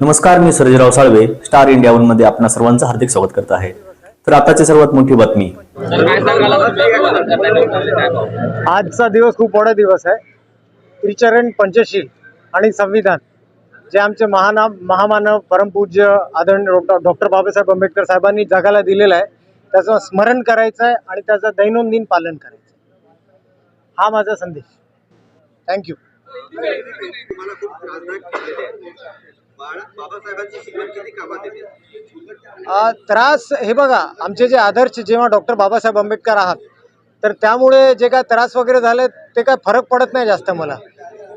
नमस्कार मी Sarjerao Salve star India वनमध्ये आपणा सर्वांचं हार्दिक स्वागत करत आहे. तर आताची सर्वात मोठी बातमी. आजचा दिवस खूप मोठा दिवस आहे. त्रिचरण पंचशील आणि संविधान जे आमचे महानाम महामानव परमपूज्य आदरणीय डॉक्टर डॉक्टर बाबासाहेब आंबेडकर साहेबांनी जगाला दिलेलं आहे. त्याचं स्मरण करायचं आहे आणि त्याचं दैनंदिन पालन करायचं. हा माझा संदेश. थँक्यू त्रास हे बघा आमचे जे आदर्श जेव्हा डॉक्टर बाबासाहेब आंबेडकर आहात तर त्यामुळे जे काय त्रास वगैरे झाले ते काय फरक पडत नाही जास्त मला.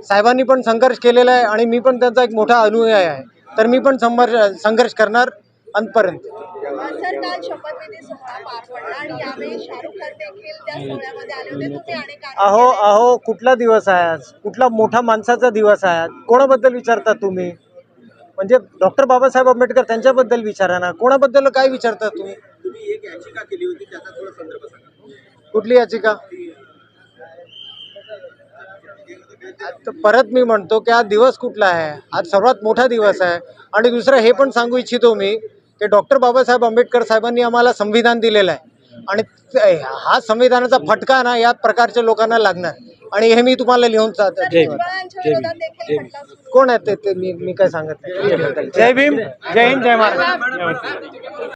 साहेबांनी पण संघर्ष केलेला आहे आणि मी पण त्यांचा एक मोठा अनुयायी आहे. तर मी पण संघर्ष संघर्ष करणार अंतपर्यंत सर काल शपथविधी सोहळा पार पडला आणि यावेळी शाहरुख खान देखील त्या सोहळ्यामध्ये आले होते. तुम्ही अनेक अहो अहो कुठला दिवस आहे आज? कुठला मोठा माणसाचा दिवस आहे आज? कोणाबद्दल विचारता तुम्ही? म्हणजे डॉक्टर बाबासाहेब आंबेडकर त्यांच्याबद्दल विचारा ना. कोणाबद्दल काय विचारता तुम्ही? तुम्ही एक याचिका केली होती त्याचा थोडा संदर्भ सांगा. कुठली याचिका? परत मी म्हणतो की आज दिवस कुठला आहे? आज सर्वात मोठा दिवस आहे. आणि दुसरं हे पण सांगू इच्छितो मी की डॉक्टर बाबासाहेब आंबेडकर साहेबांनी आम्हाला संविधान दिलेलं आहे. आणि हा संविधानाचा फटका ना या प्रकारच्या लोकांना लागणार. आणि हे मी तुम्हाला लिहून कोण आहे ते- मी मी काय सांगत नाही. जय भीम. जय हिंद जय महाराष्ट्र